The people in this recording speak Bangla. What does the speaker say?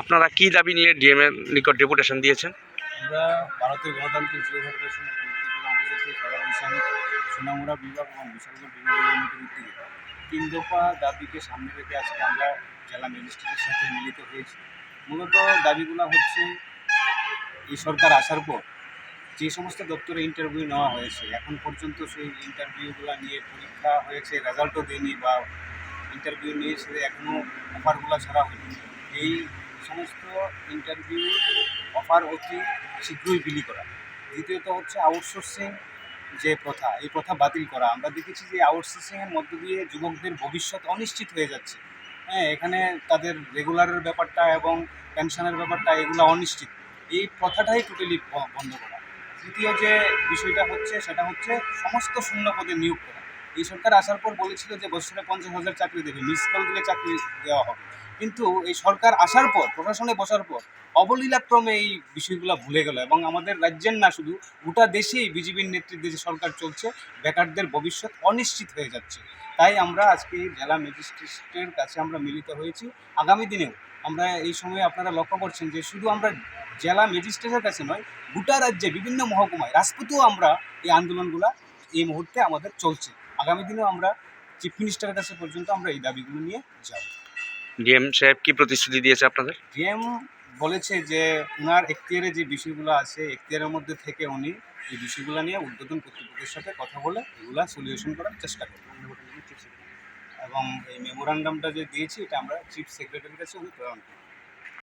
আপনারা কি দাবি নিয়ে ডিএম এর নিকট ডেপুটেশন দিয়েছেন? আমরা ভারতের গণতান্ত্রিক বিভাগ এবং দাবিকে সামনে রেখে আমরা জেলা সাথে মিলিত হয়েছি। মূলত দাবিগুলো হচ্ছে, এই সরকার আসার পর যে সমস্ত দপ্তরে ইন্টারভিউ নেওয়া হয়েছে, এখন পর্যন্ত সেই ইন্টারভিউগুলো নিয়ে পরীক্ষা হয়েছে রেজাল্টও দেয়নি বা ইন্টারভিউ নিয়ে সে এখনও অফারগুলো ছাড়া হয়নি। এই সমস্ত ইন্টারভিউ অফার অতি শীঘ্রই বিলি করা। দ্বিতীয়ত হচ্ছে আউটসোর্সিং যে প্রথা, এই প্রথা বাতিল করা। আমরা দেখেছি যে আউটসোর্সিংয়ের মধ্য দিয়ে যুবকদের ভবিষ্যৎ অনিশ্চিত হয়ে যাচ্ছে। হ্যাঁ এখানে তাদের রেগুলারের ব্যাপারটা এবং পেনশনের ব্যাপারটা, এগুলো অনিশ্চিত। এই প্রথাটাই টোটালি বন্ধ করা। তৃতীয় যে বিষয়টা হচ্ছে, সেটা হচ্ছে সমস্ত শূন্য পদে নিয়োগ করা। এই সরকার আসার পর বলেছিল যে বছরে পঞ্চাশ হাজার চাকরি দেবে মিস কল দিলে চাকরি দেওয়া হবে। কিন্তু এই সরকার আসার পর, প্রশাসনে বসার পর, অবলীলাক্রমে এই বিষয়গুলো ভুলে গেল এবং আমাদের রাজ্যের না শুধু, গোটা দেশেই বিজেপির নেতৃত্বে যে সরকার চলছে, বেকারদের ভবিষ্যৎ অনিশ্চিত হয়ে যাচ্ছে। তাই আমরা আজকে জেলা ম্যাজিস্ট্রেটের কাছে আমরা মিলিত হয়েছি। আগামী দিনেও আমরা এই সময়ে আপনারা লক্ষ্য করছেন যে শুধু আমরা জেলা ম্যাজিস্ট্রেটের কাছে নয়, গোটা রাজ্যে বিভিন্ন মহকুমায় রাজপুতেও আমরা এই আন্দোলনগুলা এই মুহূর্তে আমাদের চলছে। আগামী দিনেও আমরা চিফ মিনিস্টারের কাছে পর্যন্ত আমরা এই দাবিগুলো নিয়ে যাব। ডিএম সাহেব কি প্রতিশ্রুতি দিয়েছে আপনাদের? ডিএম বলেছে যে ওনার এখতিয়ারে যে বিষয়গুলো আছে এখতিয়ারের মধ্যে থেকে উনি এই বিষয়গুলো নিয়ে উদ্বোধন কর্তৃপক্ষের সাথে কথা বলে এগুলো সলিউশন করার চেষ্টা করবেন। এবং এই মেমোরান্ডামটা যে দিয়েছি এটা আমরা চিফ সেক্রেটারির কাছে উনি প্রেরণ করব